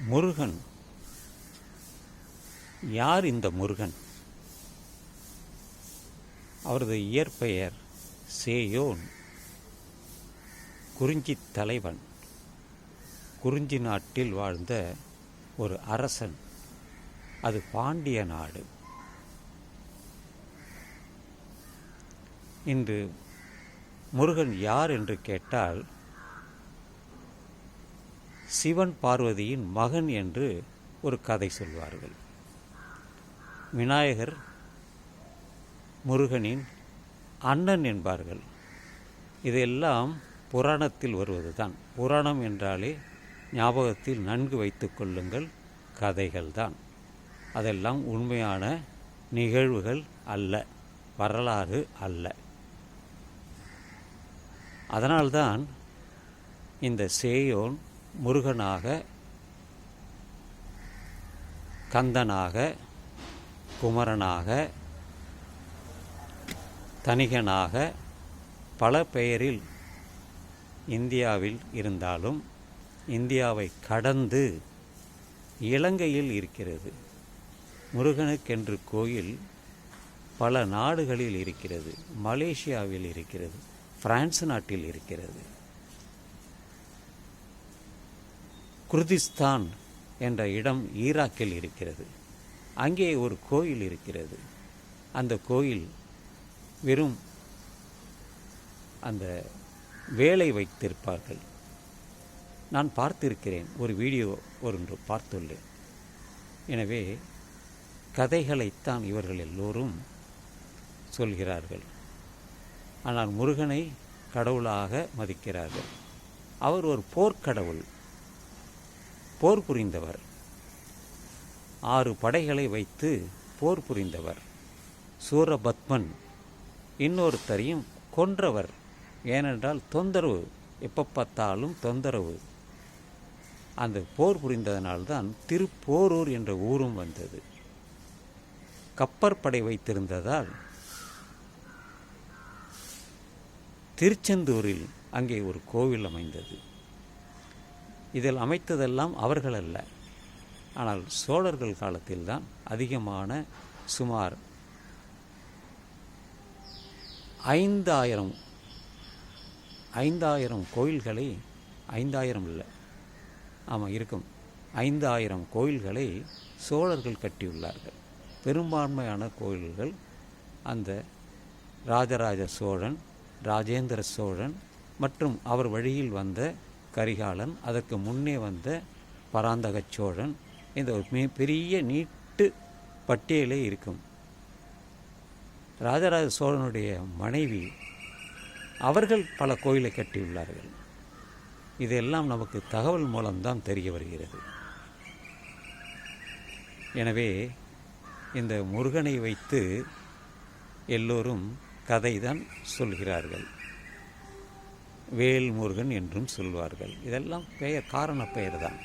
முருகன். யார் இந்த முருகன்? அவரது இயற்பெயர் சேயோன். குறிஞ்சி தலைவன். குறிஞ்சி நாட்டில் வாழ்ந்த ஒரு அரசன். அது பாண்டிய நாடு. இன்று முருகன் யார் என்று கேட்டால் சிவன் பார்வதியின் மகன் என்று ஒரு கதை சொல்வார்கள். விநாயகர் முருகனின் அண்ணன் என்பார்கள். இதெல்லாம் புராணத்தில் வருவதுதான். புராணம் என்றாலே ஞாபகத்தில் நன்கு வைத்து கொள்ளுங்கள் கதைகள்தான். அதெல்லாம் உண்மையான நிகழ்வுகள் அல்ல வரலாறு அல்ல. அதனால்தான் இந்த சேயோன் முருகனாக கந்தனாக குமரனாக தனிகனாக பல பெயரில் இந்தியாவில் இருந்தாலும் இந்தியாவை கடந்து இலங்கையில் இருக்கிறது. முருகனுக்கென்று கோயில் பல நாடுகளில் இருக்கிறது. மலேசியாவில் இருக்கிறது. பிரான்ஸ் நாட்டில் இருக்கிறது. குர்திஸ்தான் என்ற இடம் ஈராக்கில் இருக்கிறது. அங்கே ஒரு கோயில் இருக்கிறது. அந்த கோயில் வெறும் அந்த வேலை வைத்திருப்பார்கள். நான் பார்த்திருக்கிறேன். ஒரு வீடியோ ஒன்று பார்த்துள்ளேன். எனவே கதைகளைத்தான் இவர்கள் எல்லோரும் சொல்கிறார்கள். ஆனால் முருகனை கடவுளாக மதிக்கிறார்கள். அவர் ஒரு போர்க்கடவுள். போர் புரிந்தவர். ஆறு படைகளை வைத்து போர் புரிந்தவர். சூரபத்மன் இன்னொருத்தரையும் கொன்றவர். ஏனென்றால் தொந்தரவு எப்போ பார்த்தாலும் தொந்தரவு. அந்த போர் புரிந்ததனால்தான் திருப்போரூர் என்ற ஊரும் வந்தது. கப்பற்படை வைத்திருந்ததால் திருச்செந்தூரில் அங்கே ஒரு கோவில் அமைந்தது. இதில் அமைத்ததெல்லாம் அவர்கள் அல்ல ஆனால் சோழர்கள் காலத்தில்தான் அதிகமான சுமார் ஐந்தாயிரம் ஐந்தாயிரம் கோயில்களை ஐந்தாயிரம் இல்லை. ஆமாம் இருக்கும். ஐந்தாயிரம் கோயில்களை சோழர்கள் கட்டியுள்ளார்கள். பெரும்பான்மையான கோயில்கள் அந்த ராஜராஜ சோழன் ராஜேந்திர சோழன் மற்றும் அவர் வழியில் வந்த கரிகாலன் அதற்கு முன்னே வந்த பராந்தக சோழன் இந்த ஒரு மிக பெரிய நீட்டு பட்டியலே இருக்கும். ராஜராஜ சோழனுடைய மனைவி அவர்கள் பல கோயிலை கட்டியுள்ளார்கள். இதெல்லாம் நமக்கு தகவல் மூலம்தான் தெரிய வருகிறது. எனவே இந்த முருகனை வைத்து எல்லோரும் கதைதான் சொல்கிறார்கள். வேல்முருகன் என்றும் சொல்வார்கள். இதெல்லாம் பெயர் காரண பெயர் தான்.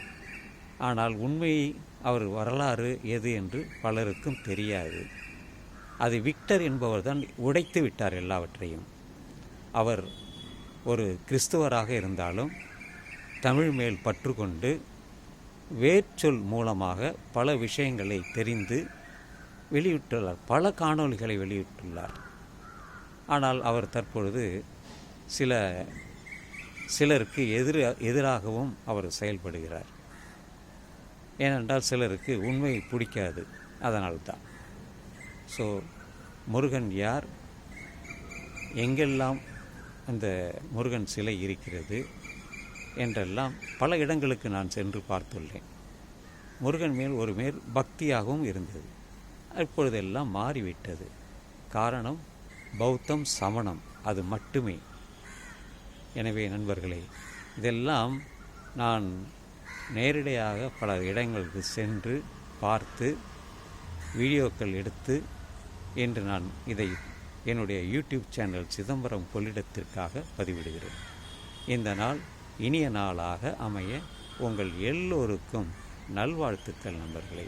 ஆனால் உண்மை அவர் வரலாறு எது என்று பலருக்கும் தெரியாது. அது விக்டர் என்பவர் தான் உடைத்து விட்டார் எல்லாவற்றையும். அவர் ஒரு கிறிஸ்துவராக இருந்தாலும் தமிழ் மேல் பற்று கொண்டு வேர்ச்சொல் மூலமாக பல விஷயங்களை தெரிந்து வெளியிட்டுள்ளார். பல காணொளிகளை வெளியிட்டுள்ளார். ஆனால் அவர் தற்பொழுது சில சிலருக்கு எதிர எதிராகவும் அவர் செயல்படுகிறார். ஏனென்றால் சிலருக்கு உண்மை பிடிக்காது. அதனால்தான். ஸோ முருகன் யார்? எங்கெல்லாம் அந்த முருகன் சிலை இருக்கிறது என்றெல்லாம் பல இடங்களுக்கு நான் சென்று பார்த்துள்ளேன். முருகன் மேல் ஒரு மேல் பக்தியாகவும் இருந்தது. இப்பொழுதெல்லாம் மாறிவிட்டது. காரணம் பௌத்தம் சமணம். அது மட்டுமே. எனவே நண்பர்களே இதெல்லாம் நான் நேரடியாக பல இடங்களுக்கு சென்று பார்த்து வீடியோக்கள் எடுத்து இன்று நான் இதை என்னுடைய யூடியூப் சேனல் சிதம்பரம் கொள்ளிடத்திற்காக பதிவிடுகிறேன். இந்த நாள் இனிய நாளாக அமைய உங்கள் எல்லோருக்கும் நல்வாழ்த்துக்கள் நண்பர்களே.